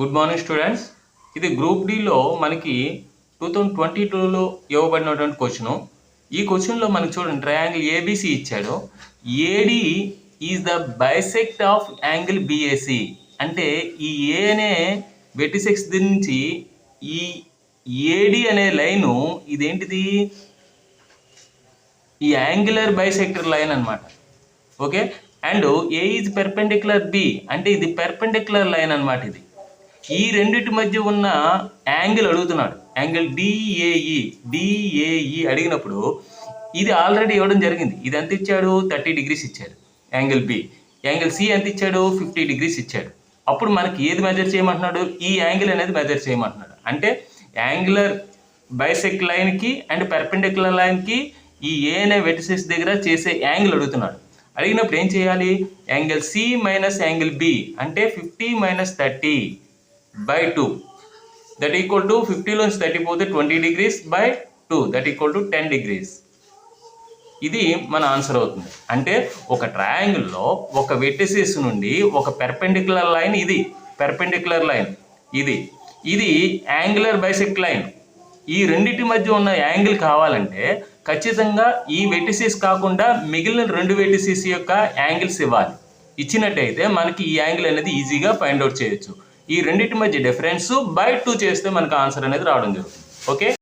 Good morning students. ఇది group డిలో మనకి టూ థౌజండ్ ట్వంటీ టూలో ఇవ్వబడినటువంటి క్వశ్చన్. ఈ క్వశ్చన్లో మనకి చూడండి ట్రయాంగిల్ ఏబిసి ఇచ్చాడు. AD is the bisect of angle BAC అంటే ఈ ఏ అనే వెటిసెక్స్ నుంచి ఈ ఏడి అనే లైను ఇదేంటిది? ఈ యాంగులర్ బైసెక్టర్ లైన్ అన్నమాట. Okay? And A is perpendicular B అంటే ఇది పెర్పెండిక్యులర్ లైన్ అనమాట ఇది. ఈ రెండింటి మధ్య ఉన్న యాంగిల్ అడుగుతున్నాడు. యాంగిల్ డిఏఈ డిఏఈ అడిగినప్పుడు ఇది ఆల్రెడీ ఇవ్వడం జరిగింది. ఇది ఎంత ఇచ్చాడు? థర్టీ డిగ్రీస్ ఇచ్చాడు. యాంగిల్ బి యాంగిల్ సి ఎంత ఇచ్చాడు? ఫిఫ్టీ డిగ్రీస్ ఇచ్చాడు. అప్పుడు మనకి ఏది మెజర్ చేయమంటున్నాడు? ఈ యాంగిల్ అనేది మెజర్ చేయమంటున్నాడు. అంటే యాంగులర్ బైసెక్ లైన్కి అండ్ పెర్పెండిక్యులర్ లైన్కి ఈ ఏ అనే వెటిసెస్ దగ్గర చేసే యాంగిల్ అడుగుతున్నాడు. అడిగినప్పుడు ఏం చేయాలి? Angle C minus angle B అంటే fifty minus thirty. By two that equal to ఫిఫ్టీలోంచి thirty పోతే twenty degrees by two that equal to ten degrees ఇది మన ఆన్సర్ అవుతుంది. అంటే ఒక ట్రయాంగిల్లో ఒక వెటిసిస్ నుండి ఒక పెర్పెండిక్యులర్ లైన్ ఇది. పెర్పెండిక్యులర్ లైన్ ఇది. ఇది యాంగులర్ బైసెక్ట్ లైన్ ఈ రెండింటి మధ్య ఉన్న యాంగిల్ కావాలంటే ఖచ్చితంగా ఈ వెటిసిస్ కాకుండా మిగిలిన రెండు వెటిసిస్ యొక్క యాంగిల్స్ ఇవ్వాలి. ఇచ్చినట్టయితే మనకి ఈ యాంగిల్ అనేది ఈజీగా ఫైండ్ అవుట్ చేయొచ్చు. ఈ రెండింటి మధ్య డిఫరెన్స్ బై టూ చేస్తే మనకు ఆన్సర్ అనేది రావడం జరుగుతుంది. ఓకే